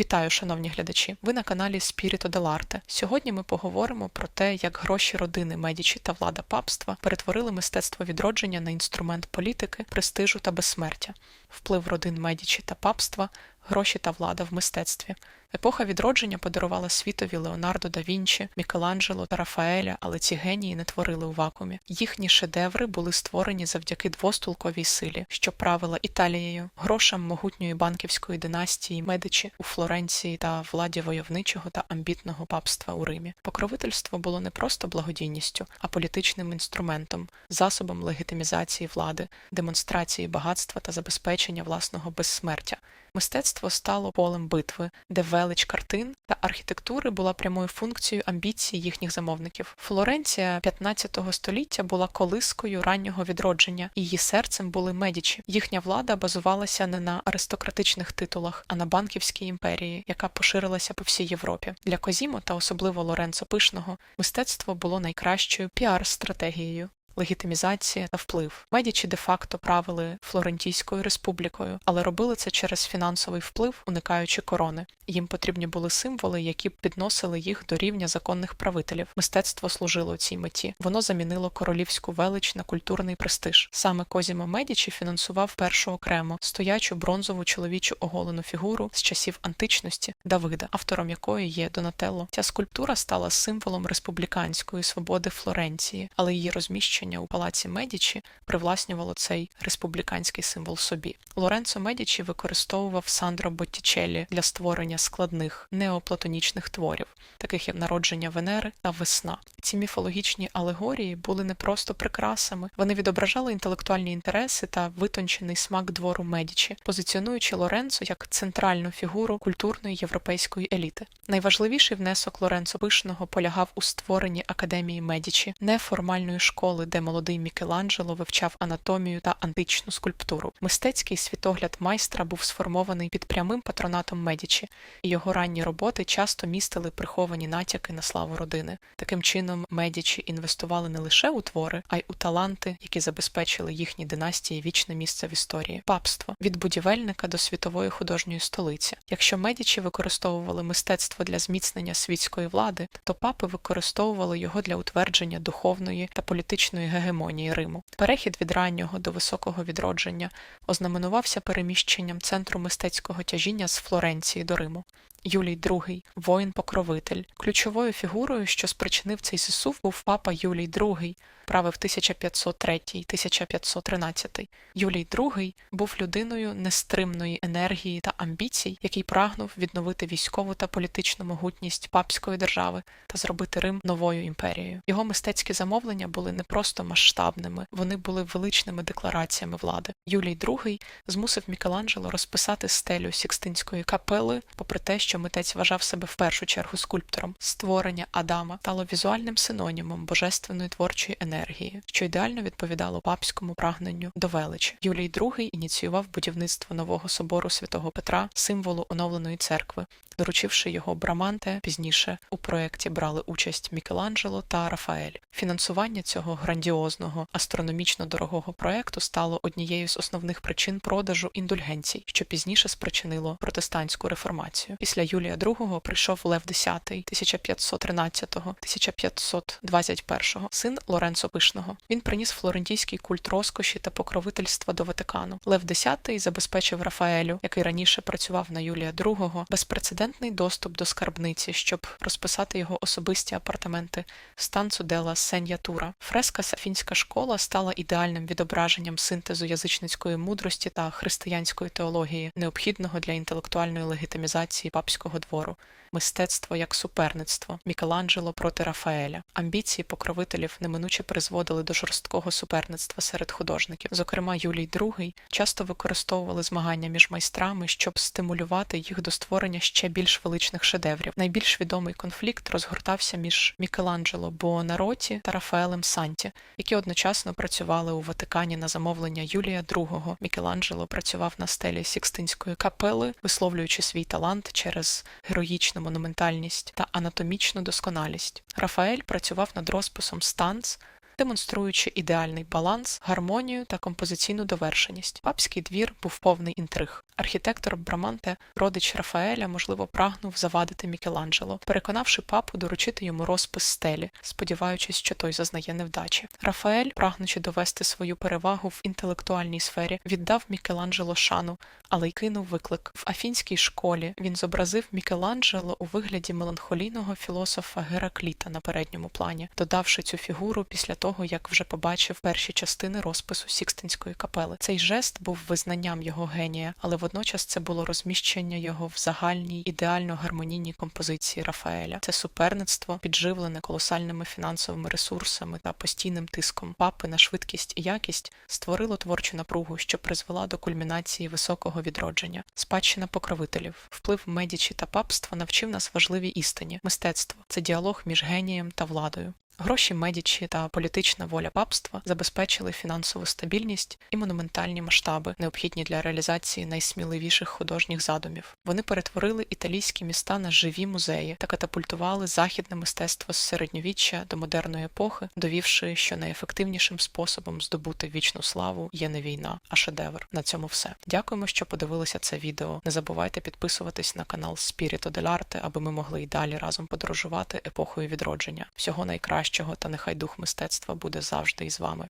Вітаю, шановні глядачі! Ви на каналі Spirito dell'Arte. Сьогодні ми поговоримо про те, як гроші родини Медічі та влада папства перетворили мистецтво відродження на інструмент політики, престижу та безсмертя, вплив родин Медічі та папства, гроші та влада в мистецтві. Епоха відродження подарувала світові Леонардо да Вінчі, Мікеланджело та Рафаеля, але ці генії не творили у вакуумі. Їхні шедеври були створені завдяки двостулковій силі, що правила Італією, грошам могутньої банківської династії Медичі у Флоренції та владі войовничого та амбітного папства у Римі. Покровительство було не просто благодійністю, а політичним інструментом, засобом легітимізації влади, демонстрації багатства та забезпечення власного безсмертя. Мистецтво стало полем битви, де велич картин та архітектури була прямою функцією амбіцій їхніх замовників. Флоренція 15 століття була колискою раннього відродження, її серцем були медічі. Їхня влада базувалася не на аристократичних титулах, а на банківській імперії, яка поширилася по всій Європі. Для Козімо та особливо Лоренцо Пишного мистецтво було найкращою піар-стратегією легітимізація та вплив. Медічі де-факто правили Флорентійською республікою, але робили це через фінансовий вплив, уникаючи корони. Їм потрібні були символи, які б підносили їх до рівня законних правителів. Мистецтво служило цій меті. Воно замінило королівську велич на культурний престиж. Саме Козімо Медічі фінансував першу окремо стоячу бронзову чоловічу оголену фігуру з часів античності Давида, автором якої є Донателло. Ця скульптура стала символом республіканської свободи Флоренції, але її розміщення у палаці Медічі привласнювало цей республіканський символ собі. Лоренцо Медічі використовував Сандро Боттічеллі для створення складних неоплатонічних творів, таких як народження Венери та весна. Ці міфологічні алегорії були не просто прикрасами, вони відображали інтелектуальні інтереси та витончений смак двору Медічі, позиціонуючи Лоренцо як центральну фігуру культурної європейської еліти. Найважливіший внесок Лоренцо Пишного полягав у створенні академії Медічі, неформальної школи, де молодий Мікеланджело вивчав анатомію та античну скульптуру. Мистецький світогляд майстра був сформований під прямим патронатом Медічі, і його ранні роботи часто містили приховані натяки на славу родини. Таким чином, Медічі інвестували не лише у твори, а й у таланти, які забезпечили їхні династії вічне місце в історії. Папство від будівельника до світової художньої столиці. Якщо Медічі використовували мистецтво для зміцнення світської влади, то папи використовували його для утвердження духовної та політичної гегемонії Риму. Перехід від раннього до високого відродження ознаменувався переміщенням центру мистецького тяжіння з Флоренції до Риму. Юлій II – воїн-покровитель. Ключовою фігурою, що спричинив цей зсув, був папа Юлій II, правив 1503-1513. Юлій II був людиною нестримної енергії та амбіцій, який прагнув відновити військову та політичну могутність папської держави та зробити Рим новою імперією. Його мистецькі замовлення були не просто масштабними, вони були величними деклараціями влади. Юлій II змусив Мікеланджело розписати стелю Сікстинської капели, попри те, що митець вважав себе в першу чергу скульптором. Створення Адама стало візуальним синонімом божественної творчої енергії, що ідеально відповідало папському прагненню до величі. Юлій II ініціював будівництво нового собору святого Петра, символу оновленої церкви, доручивши його Браманте. Пізніше у проєкті брали участь Мікеланджело та Рафаель. Фінансування цього грандіозного астрономічно дорогого проєкту стало однією з основних причин продажу індульгенцій, що пізніше спричинило протестантську реформацію. Після Юлія II прийшов Лев X 1513-1521, син Лоренцо Пишного. Він приніс флорентійський культ розкоші та покровительства до Ватикану. Лев X забезпечив Рафаелю, який раніше працював на Юлія II, безпрецедентний доступ до скарбниці, щоб розписати його особисті апартаменти станцу Дела Сен'ятура. Фреска Сафінська школа стала ідеальним відображенням синтезу язичницької мудрості та християнської теології, необхідного для інтелектуальної легітимізації папського двору, мистецтво як суперництво, Мікеланджело проти Рафаеля. Амбіції покровителів неминуче призводили до жорсткого суперництва серед художників. Зокрема, Юлій II часто використовували змагання між майстрами, щоб стимулювати їх до створення ще більш величних шедеврів. Найбільш відомий конфлікт розгортався між Мікеланджело Буонароті та Рафаелем Санті, які одночасно працювали у Ватикані на замовлення Юлія II. Мікеланджело працював на стелі Сікстинської капели, висловлюючи свій талант через героїчну монументальність та анатомічну досконалість. Рафаель працював над розписом станц, демонструючи ідеальний баланс, гармонію та композиційну довершеність. Папський двір був повний інтриг. Архітектор Браманте, родич Рафаеля, можливо, прагнув завадити Мікеланджело, переконавши папу доручити йому розпис стелі, сподіваючись, що той зазнає невдачі. Рафаель, прагнучи довести свою перевагу в інтелектуальній сфері, віддав Мікеланджело шану, але й кинув виклик. В афінській школі він зобразив Мікеланджело у вигляді меланхолійного філософа Геракліта на передньому плані, додавши цю фігуру після того, як вже побачив перші частини розпису Сікстинської капели. Цей жест був визнанням його генія, але водночас це було розміщення його в загальній ідеально гармонійній композиції Рафаеля. Це суперництво, підживлене колосальними фінансовими ресурсами та постійним тиском папи на швидкість і якість, створило творчу напругу, що призвела до кульмінації високого відродження, спадщина покровителів, вплив медічі та папства навчив нас важливій істині. Мистецтво це діалог між генієм та владою. Гроші медічі та політична воля папства забезпечили фінансову стабільність і монументальні масштаби, необхідні для реалізації найсміливіших художніх задумів. Вони перетворили італійські міста на живі музеї та катапультували західне мистецтво з середньовіччя до модерної епохи, довівши, що найефективнішим способом здобути вічну славу є не війна, а шедевр. На цьому все. Дякуємо, що подивилися це відео. Не забувайте підписуватись на канал Spirito dell'Arte, аби ми могли й далі разом подорожувати епохою відродження. Всього найкращого та нехай дух мистецтва буде завжди із вами.